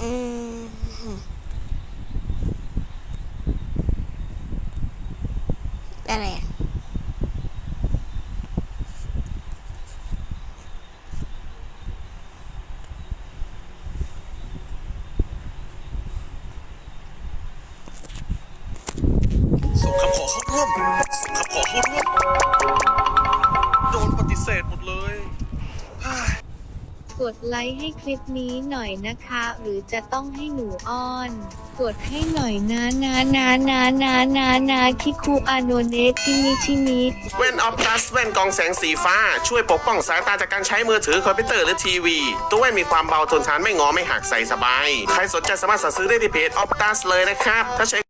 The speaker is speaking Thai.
อะไรส่งคำขอเข้าร่วมส่งคำขอเข้าร่วม กดไลค์ให้คลิปนี้หน่อยนะคะ หรือจะต้องให้หนูอ้อน กดให้หน่อยนะนะนะนะนะนะนะคิคุอาโนเนะชิมิชิมิแว่นออฟตัสแว่นกรองแสงสีฟ้า ช่วยปกป้องสายตาจากการใช้มือถือคอมพิวเตอร์หรือทีวี ตัวแว่นมีความเบาทนทานไม่งอไม่หักใส่สบาย ใครสนใจสามารถสั่งซื้อได้ที่เพจออฟตัสเลยนะครับ ถ้าใช้